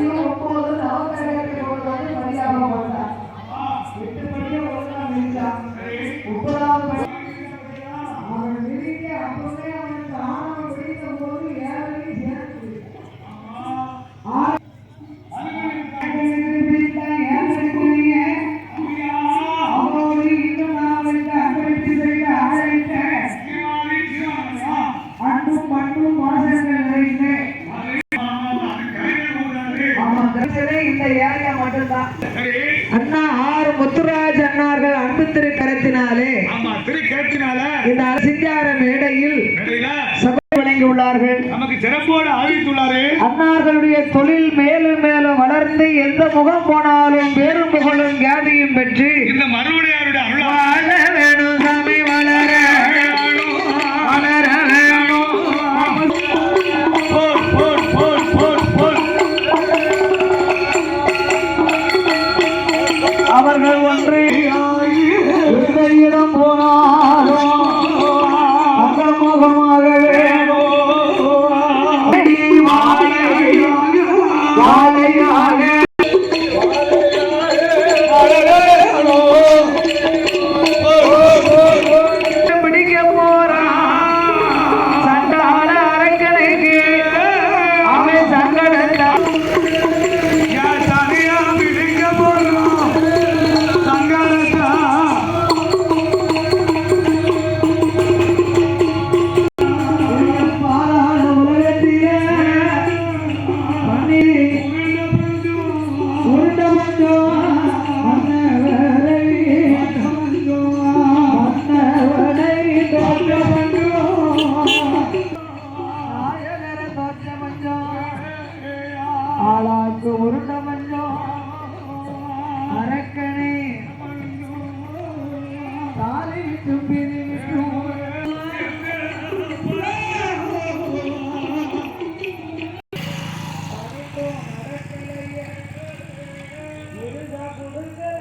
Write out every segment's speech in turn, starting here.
மதியம் ஒன்பது நவகிரகத்தை கொண்டு பரிகாரம் இந்த ஏரியா மட்டும்தான். அண்ணா ஆறு முத்துராஜ் அண்ணார்கள் அன்பு திருக்கரத்தினாலே இந்த சிங்கார மேடையில் வழங்கியுள்ளார்கள் நமக்கு சிறப்போடு ஆதரித்துள்ளாரு. அன்னார்களுடைய தொழில் மேலும் மேலும் வளர்ந்து எந்த முகம் போனாலும் பேரும் புகழும் கேதியும் பெற்று இந்த வாழ வேணும் ஒன்று இடம் போனாலும் அந்த முகமாக ஆளாக்கு உருண்ட அரக்கனே. அரக்கனை தாலி தும்பி கொடுங்களே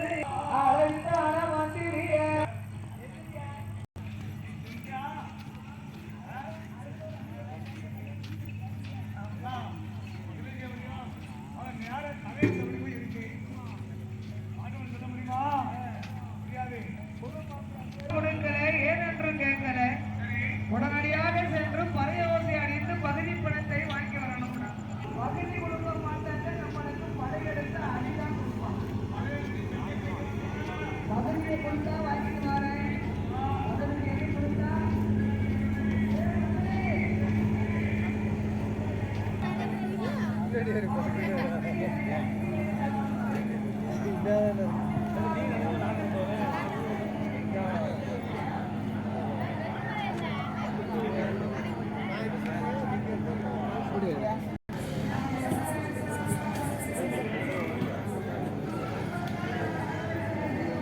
Yeah.